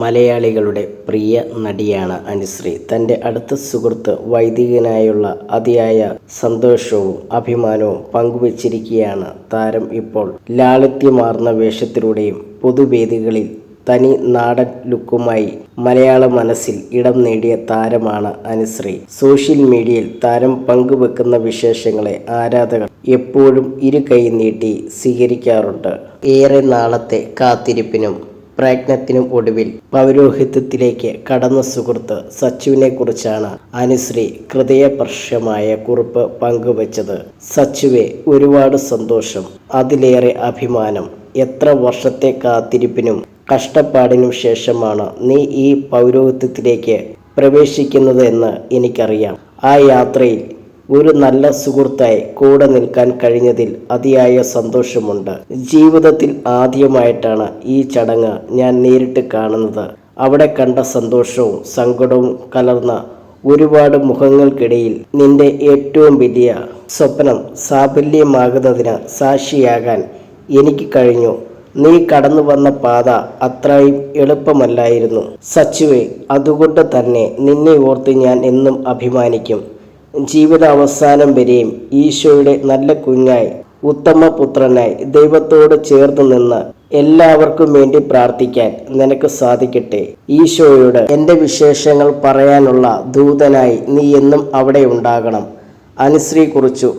മലയാളികളുടെ പ്രിയ നടിയാണ് അനുശ്രീ. തന്റെ അടുത്ത സുഹൃത്ത് വൈദികനായുള്ള അതിയായ സന്തോഷവും അഭിമാനവും പങ്കുവച്ചിരിക്കുകയാണ് താരം ഇപ്പോൾ. ലാളിത്യമാർന്ന വേഷത്തിലൂടെയും പൊതുവേദികളിൽ തനി നാടൻ ലുക്കുമായി മലയാള മനസ്സിൽ ഇടം നേടിയ താരമാണ് അനുശ്രീ. സോഷ്യൽ മീഡിയയിൽ താരം പങ്കുവെക്കുന്ന വിശേഷങ്ങളെ ആരാധകർ എപ്പോഴും ഇരു കൈ നീട്ടി സ്വീകരിക്കാറുണ്ട്. ഏറെ നാളത്തെ കാത്തിരിപ്പിനും പ്രയത്നത്തിനും ഒടുവിൽ പൗരോഹിത്യത്തിലേക്ക് കടന്ന സുഹൃത്ത് സച്ചുവിനെ കുറിച്ചാണ് അനുശ്രീ ഹൃദയപർശമായ കുറിപ്പ് പങ്കുവച്ചത്. സച്ചുവെ ഒരുപാട് സന്തോഷം അതിലേറെ അഭിമാനം എത്ര വർഷത്തെ കാത്തിരിപ്പിനും കഷ്ടപ്പാടിനും ശേഷമാണ് നീ ഈ പൗരോഹിത്യത്തിലേക്ക് പ്രവേശിക്കുന്നത് എന്ന് എനിക്കറിയാം. ആ യാത്രയിൽ ഒരു നല്ല സുഹൃത്തായി കൂടെ നിൽക്കാൻ കഴിഞ്ഞതിൽ അതിയായ സന്തോഷമുണ്ട്. ജീവിതത്തിൽ ആദ്യമായിട്ടാണ് ഈ ചടങ്ങ് ഞാൻ നേരിട്ട് കാണുന്നത്. അവിടെ കണ്ട സന്തോഷവും സങ്കടവും കലർന്ന ഒരുപാട് മുഖങ്ങൾക്കിടയിൽ നിന്റെ ഏറ്റവും വലിയ സ്വപ്നം സാഫല്യമാകുന്നതിന് സാക്ഷിയാകാൻ എനിക്ക് കഴിഞ്ഞു. നീ കടന്നു വന്ന പാത അത്രയും എളുപ്പമല്ലായിരുന്നു. സച്ചുവെ അതുകൊണ്ട് തന്നെ നിന്നെ ഓർത്ത് ഞാൻ എന്നും അഭിമാനിക്കും. ജീവിത അവസാനം വരെയും ഈശോയുടെ നല്ല കുഞ്ഞായി ഉത്തമ പുത്രനായി ദൈവത്തോട് ചേർന്ന് നിന്ന് എല്ലാവർക്കും വേണ്ടി പ്രാർത്ഥിക്കാൻ നിനക്ക് സാധിക്കട്ടെ. ഈശോയോട് എന്റെ വിശേഷങ്ങൾ പറയാനുള്ള ദൂതനായി നീ എന്നും അവിടെ ഉണ്ടാകണം. അനുശ്രീ കുറിച്ചു